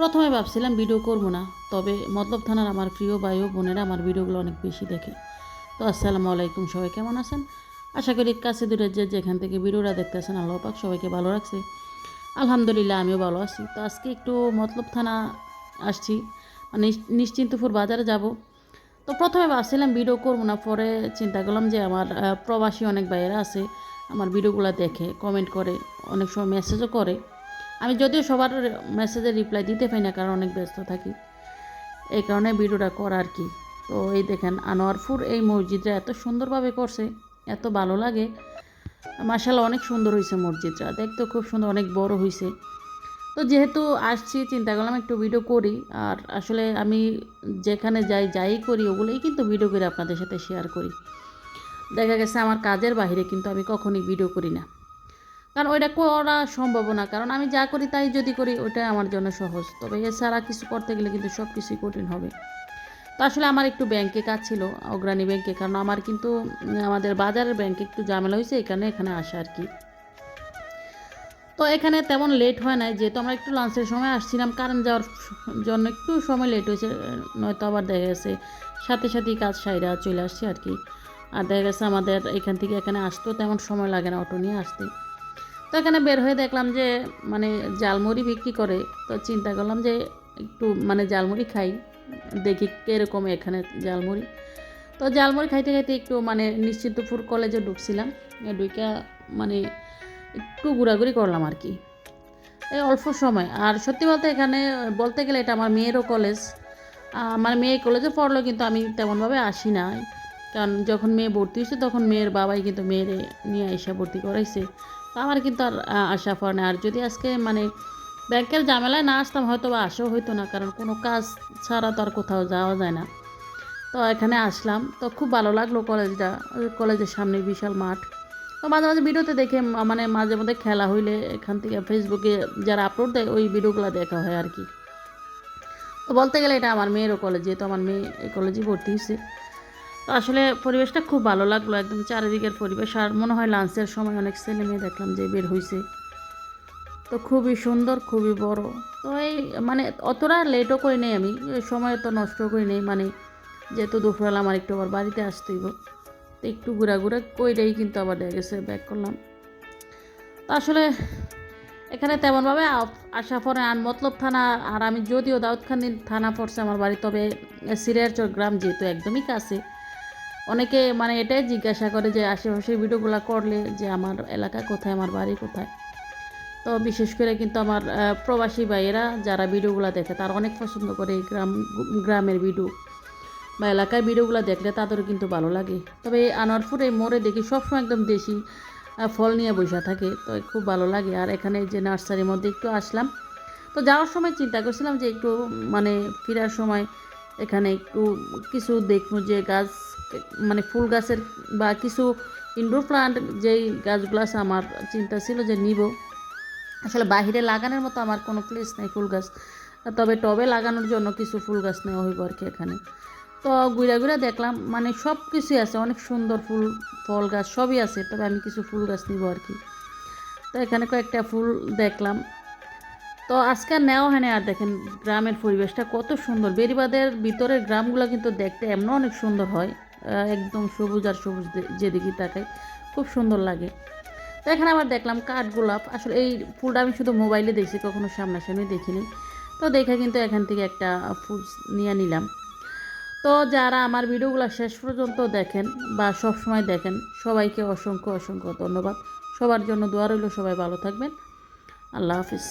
প্রথমে ভাবছিলাম ভিডিও করব না, তবে মতলব থানার আমার প্রিয় ভাই ও বোনেরা আমার ভিডিওগুলো অনেক বেশি দেখে। তো আসসালামু আলাইকুম, সবাই কেমন আছেন? আশা করি কাছে দূরে যে যেখান থেকে ভিডিওটা দেখতেছেন, আল্লাহ পাক সবাইকে ভালো রাখছে। আলহামদুলিল্লাহ আমিও ভালো আছি। তো আজকে একটু মতলব থানা আসছি মানে নিশ্চিন্তপুর বাজারে যাব। তো প্রথমে ভাবছিলাম ভিডিও করব না, পরে চিন্তা করলাম যে আমার প্রবাসী অনেক ভাইয়েরা আছে, আমার ভিডিওগুলো দেখে কমেন্ট করে, অনেক সময় মেসেজও করে। আমি যদিও সবার মেসেজের রিপ্লাই দিতে পারি না, কারণ অনেক ব্যস্ত থাকি। এই কারণে ভিডিওটা করা আর কি। তো এই দেখেন আনোয়ারপুর এই মসজিদটা এত সুন্দরভাবে করছে, এত ভালো লাগে। মাসাল্লাহ অনেক সুন্দর হয়েছে মসজিদটা। দেখতে খুব সুন্দর, অনেক বড় হয়েছে তো যেহেতু আসছি, চিন্তা করলাম একটু ভিডিও করি। আর আসলে আমি যেখানে যাই যাই করি, ওগুলোই কিন্তু ভিডিও করে আপনাদের সাথে শেয়ার করি। দেখা গেছে আমার কাজের বাইরে কিন্তু আমি কখনই ভিডিও করি না। কারণ ওইটা করা সম্ভব না। কারণ আমি যা করি তাই যদি করি, ওইটাই আমার জন্য সহজ। তবে এছাড়া কিছু করতে গেলে কিন্তু সব কিছুই কঠিন হবে। তো আসলে আমার একটু ব্যাংকে কাজ ছিল, অগ্রণী ব্যাংকে কারণ আমার কিন্তু আমাদের বাজারের ব্যাংকে একটু ঝামেলা হয়েছে, এখানে এখানে আসা আর কি। তো এখানে তেমন লেট হয় নাই, যেহেতু আমরা একটু লাঞ্চের সময় আসছিলাম কারেন্ট যাওয়ার জন্য একটু সময় লেট হয়েছে, নয়তো আবার দেখা গেছে, সাথে সাথেই কাজ সাইরা চলে আসছি আর কি। আর দেখা গেছে আমাদের এখান থেকে এখানে আসতেও তেমন সময় লাগে না অটো নিয়ে আসতে। তো এখানে বের হয়ে দেখলাম যে মানে জালমুড়ি বিক্রি করে, তো চিন্তা করলাম যে একটু মানে জালমুড়ি খাই, দেখি কীরকম এখানে জালমুড়ি তো জালমুড়ি খাইতে খাইতে একটু মানে নিশ্চিন্তপুর কলেজে ঢুকছিলাম, এ মানে একটু ঘোরাঘুরি করলাম আর কি। এই অল্প সময়, আর সত্যি বলতে এখানে, বলতে গেলে এটা আমার মেয়েরও কলেজ আমার মেয়ে কলেজে পড়ল কিন্তু আমি তেমনভাবে আসি না কারণ যখন মেয়ে ভর্তি হয়েছে, তখন মেয়ের বাবাই কিন্তু মেয়েরে নিয়ে এসে ভর্তি করাইছে। আমার কিন্তু আর আ, আসা না। আর যদি আজকে মানে ব্যাংকের ঝামেলায় না আসতাম হয়তো বা আসাও হইতো না কারণ কোনো কাজ ছাড়া তো আর কোথাও যাওয়া যায় না। তো এখানে আসলাম। তো খুব ভালো লাগল কলেজটা কলেজের সামনে বিশাল মাঠ। তো মাঝে মাঝে ভিডিওতে দেখে মানে মাঝে মধ্যে খেলা হইলে এখান থেকে ফেসবুকে যারা আপলোড দেয় ওই ভিডিওগুলো দেখা হয় আর কি। তো বলতে গেলে এটা আমার মেয়েরও কলেজ যেহেতু আমার মেয়ে এই কলেজে ভর্তি হয়েছে তো আসলে পরিবেশটা খুব ভালো লাগল, একদম চারিদিকের পরিবেশ। আর মনে হয় লাঞ্চের সময় অনেক ছেলে মেয়ে দেখলাম যে বের হয়েছে তো খুবই সুন্দর, খুবই বড়। তো এই মানে অতটা লেটও করি নেই আমি সময় তো নষ্ট করি নেই। মানে যেহেতু দুপুরবেলা আমার একটু আবার বাড়িতে আসতেই তো একটু ঘোরাঘুরা কইরেই কিন্তু আবার দেখা গেছে ব্যাক করলাম। তো আসলে এখানে তেমনভাবে আসা পরে আন মতলব থানা, আর আমি যদিও দাউদখানি থানা পড়ছে আমার বাড়ি, তবে সিরিয়ারচর গ্রাম যেহেতু একদমই কাছে অনেকে মানে এটাই জিজ্ঞাসা করে যে আশেপাশের ভিডিওগুলো করলে যে আমার এলাকা কোথায়, আমার বাড়ি কোথায়? তো বিশেষ করে কিন্তু আমার প্রবাসী ভাইয়েরা যারা ভিডিওগুলো দেখে তারা অনেক পছন্দ করে গ্রাম, গ্রামের ভিডিও বা এলাকার ভিডিওগুলো দেখলে তাদেরও কিন্তু ভালো লাগে। তবে এই আনোয়ারপুরে মোড়ে দেখি সবসময় একদম দেশি ফল নিয়ে বসে থাকে, তো খুব ভালো লাগে। আর এখানে যে নার্সারির মধ্যে একটু আসলাম, তো যাওয়ার সময় চিন্তা করছিলাম যে একটু মানে ফেরার সময় এখানে একটু কিছু দেখব যে গাছ মানে ফুল গাছের বা কিছু ইনডোর প্লান্ট যেই গাছগুলো আছে, আমার চিন্তা ছিল যে নিব। আসলে বাইরে লাগানোর মতো আমার কোনো প্লেস নেই ফুল গাছ। তবে টবে লাগানোর জন্য কিছু ফুল গাছ নেওয়া হইব আর কি এখানে। তো ঘুরে ঘুরে দেখলাম মানে সব কিছুই আছে, অনেক সুন্দর ফুল, ফল গাছ সবই আছে, তবে আমি কিছু ফুল গাছ নিব আর কি। তো এখানে কয়েকটা ফুল দেখলাম। তো আজকে আর নেওয়া হয় না আর দেখেন গ্রামের পরিবেশটা কত সুন্দর। বেরিবাদের ভিতরের গ্রামগুলো কিন্তু দেখতে এমন অনেক সুন্দর হয়। একদম সবুজ আর সবুজ যেদিকে তাকাই, খুব সুন্দর লাগে। তো এখানে আবার দেখলাম কাঠগোলাপ আসলে এই ফুলটা আমি শুধু মোবাইলে দেখছি, কখনো সামনাসামনি দেখিনি। তো দেখে কিন্তু এখান থেকে একটা ফুল নিয়ে নিলাম। তো যারা আমার ভিডিওগুলো শেষ পর্যন্ত দেখেন বা সব সময় দেখেন, সবাইকে অসংখ্য অসংখ্য ধন্যবাদ। সবার জন্য দোয়া রইল, সবাই ভালো থাকবেন। আল্লাহ হাফিজ।